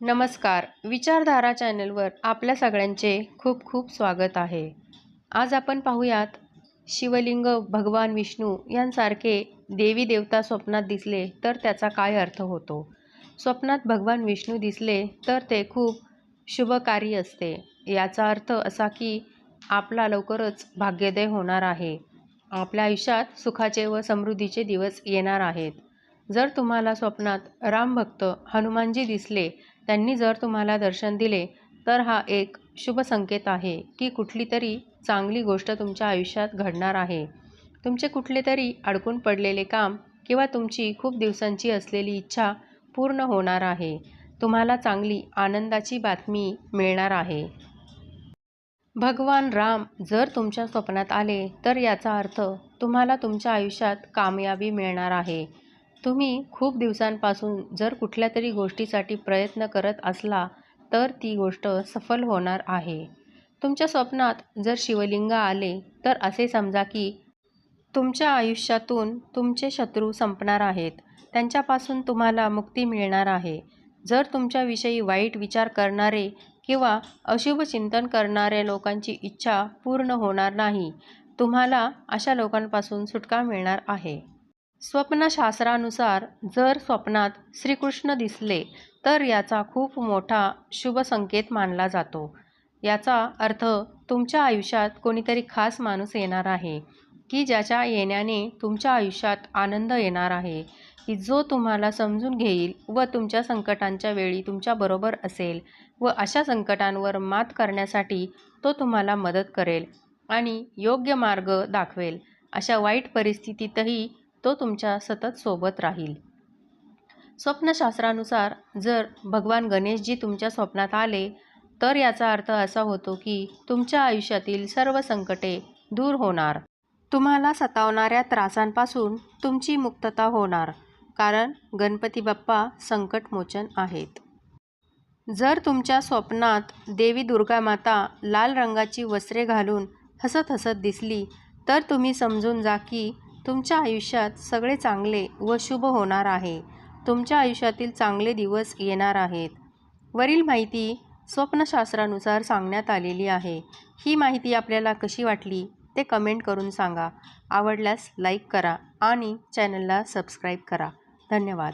नमस्कार. विचारधारा चॅनलवर आपल्या सगळ्यांचे खूप खूप स्वागत आहे. आज आपण पाहूयात शिवलिंग भगवान विष्णू यांसारखे देवी देवता स्वप्नात दिसले तर त्याचा काय अर्थ होतो? स्वप्नात भगवान विष्णू दिसले तर ते खूप शुभकारी असते. याचा अर्थ असा की आपला लवकरच भाग्योदय होणार आहे. आपल्या आयुष्यात सुखाचे व समृद्धीचे दिवस येणार आहेत. जर तुम्हाला स्वप्नात रामभक्त हनुमानजी दिसले त्यांनी जर तुम्हाला दर्शन दिले तर हा एक शुभ संकेत आहे की कुठली तरी चांगली गोष्ट तुमच्या आयुष्यात घडणार आहे. तुमचे कुठले तरी अडकून पडलेले काम किंवा तुमची खूप दिवसांची असलेली इच्छा पूर्ण होणार आहे. तुम्हाला चांगली आनंदाची बातमी मिळणार आहे. भगवान राम जर तुमच्या स्वप्नात आले तर याचा अर्थ तुम्हाला तुमच्या आयुष्यात कामयाबी मिळणार आहे. तुम्ही खूप दिवसांपासून जर कुठल्या तरी गोष्टीसाठी प्रयत्न करत असला तर ती गोष्ट सफल होणार आहे. तुमच्या स्वप्नात जर शिवलिंग आले तर असे समजा की तुमच्या आयुष्यातून तुमचे शत्रू संपणार आहेत. त्यांच्यापासून तुम्हाला मुक्ती मिळणार आहे. जर तुमच्याविषयी वाईट विचार करणारे किंवा अशुभ चिंतन करणाऱ्या लोकांची इच्छा पूर्ण होणार नाही तुम्हाला अशा लोकांपासून सुटका मिळणार आहे. स्वप्नशास्त्रानुसार जर स्वप्नात श्रीकृष्ण दिसले तर याचा खूप मोठा शुभ संकेत मानला जातो. याचा अर्थ तुमच्या आयुष्यात कोणीतरी खास माणूस येणार आहे की ज्याच्या येण्याने तुमच्या आयुष्यात आनंद येणार आहे की जो तुम्हाला समजून घेईल व तुमच्या संकटांच्या वेळी तुमच्याबरोबर असेल व अशा संकटांवर मात करण्यासाठी तो तुम्हाला मदत करेल आणि योग्य मार्ग दाखवेल. अशा वाईट परिस्थितीतही तो तुमच्या सतत सोबत राहील. स्वप्नशास्त्रानुसार जर भगवान गणेशजी तुमच्या स्वप्नात आले तर याचा अर्थ असा होतो की तुमच्या आयुष्यातील सर्व संकटे दूर होणार. तुम्हाला सतावणाऱ्या त्रासांपासून तुमची मुक्तता होणार कारण गणपती बाप्पा संकटमोचन आहेत. जर तुमच्या स्वप्नात देवी दुर्गा माता लाल रंगाची वस्त्रे घालून हसत हसत दिसली तर तुम्ही समजून जा की तुमच्या आयुष्यात सगळे चांगले व शुभ होणार आहे. तुमच्या आयुष्यातील चांगले दिवस येणार आहेत. वरील माहिती स्वप्नशास्त्रानुसार सांगण्यात आलेली आहे. ही माहिती आपल्याला कशी वाटली ते कमेंट करून सांगा. आवडल्यास लाईक करा आणि चॅनलला सबस्क्राईब करा. धन्यवाद.